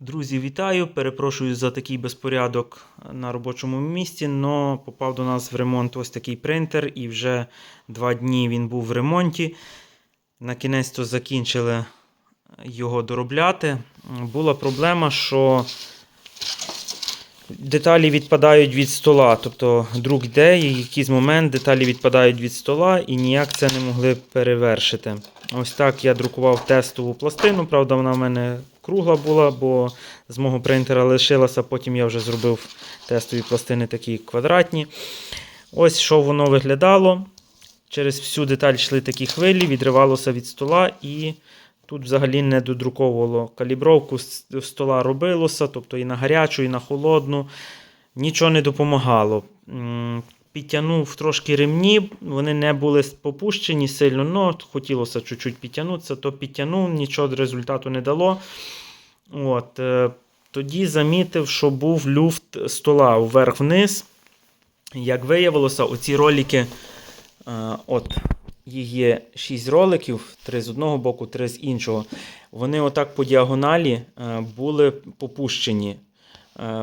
Друзі, вітаю! Перепрошую за такий безпорядок на робочому місці, але попав до нас в ремонт ось такий принтер, і вже два дні він був в ремонті. На кінець то закінчили його доробляти. Була проблема, що деталі відпадають від стола. Тобто друк йде, і в якийсь момент деталі відпадають від стола і ніяк це не могли перевершити. Ось так я друкував тестову пластину. Правда, вона в мене кругла була, бо з мого принтера лишилася. Потім я вже зробив тестові пластини такі квадратні. Ось що воно виглядало. Через всю деталь йшли такі хвилі, відривалося від стола і. Тут взагалі не додруковувало калібровку стола робилося, тобто і на гарячу, і на холодну. Нічого не допомагало. Підтягнув трошки ремні, вони не були попущені сильно, але хотілося чуть-чуть підтягнутися, то підтягнув, нічого результату не дало. От, е, тоді замітив, що був люфт стола вверх-вниз. Як виявилося, оці ролики. е, от, їх є 6 роликів, 3 з одного боку, 3 з іншого. Вони отак по діагоналі е, були попущені. Е,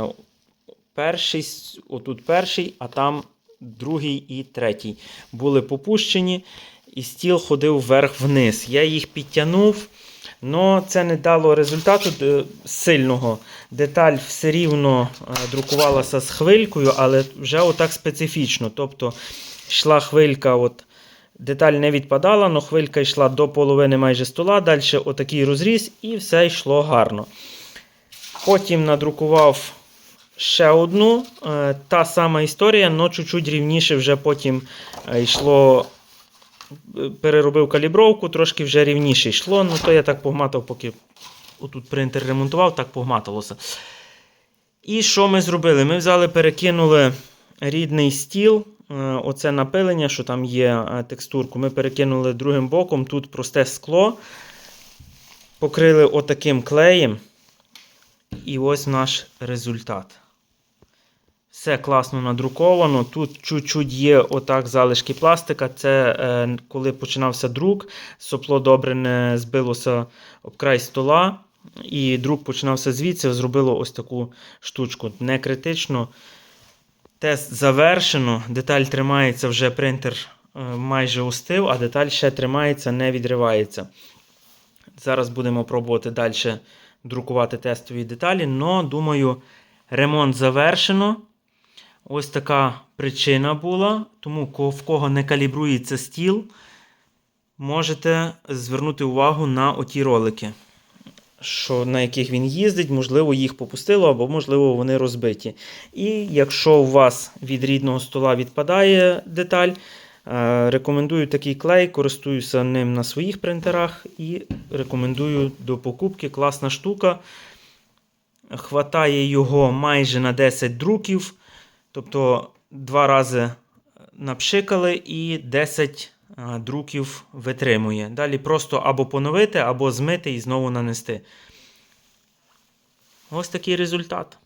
Перший, отут перший, а там другий і третій. Були попущені, і стіл ходив вверх-вниз. Я їх підтягнув, але це не дало результату е, сильного. Деталь все рівно друкувалася з хвилькою, але вже отак специфічно. Тобто йшла хвилька. от Деталь не відпадала, але хвилька йшла до половини майже стола, далі отакий розріз, і все йшло гарно. Потім надрукував ще одну. е, Та сама історія, але чуть-чуть рівніше вже потім е, йшло. е, Переробив калібровку, трошки вже рівніше йшло. Ну, то я так погматав, поки отут принтер ремонтував, так погматувалося. І що ми зробили? Ми взяли, перекинули рідний стіл. Е, Оце напилення, що там є е, текстурку. Ми перекинули другим боком. Тут просте скло. Покрили отаким клеєм. І ось наш результат. Все класно надруковано. Тут чуть-чуть є отак залишки пластика. Це е, коли починався друк, сопло добре не збилося об край стола. І друк починався звідси, зробило ось таку штучку. Не критично. Тест завершено. Деталь тримається вже принтер е, майже устив, а деталь ще тримається, не відривається. Зараз будемо пробувати далі друкувати тестові деталі. Но, думаю, ремонт завершено. Ось така причина була. Тому в кого не калібрується стіл, можете звернути увагу на оті ролики, що, на яких він їздить, можливо, їх попустило, або, можливо, вони розбиті. І якщо у вас від рідного стола відпадає деталь, е, рекомендую такий клей, користуюся ним на своїх принтерах і рекомендую до покупки. Класна штука. Хватає його майже на 10 друків. Тобто два рази напшикали і 10 а, друків витримує. Далі просто або поновити, або змити і знову нанести. Ось такий результат.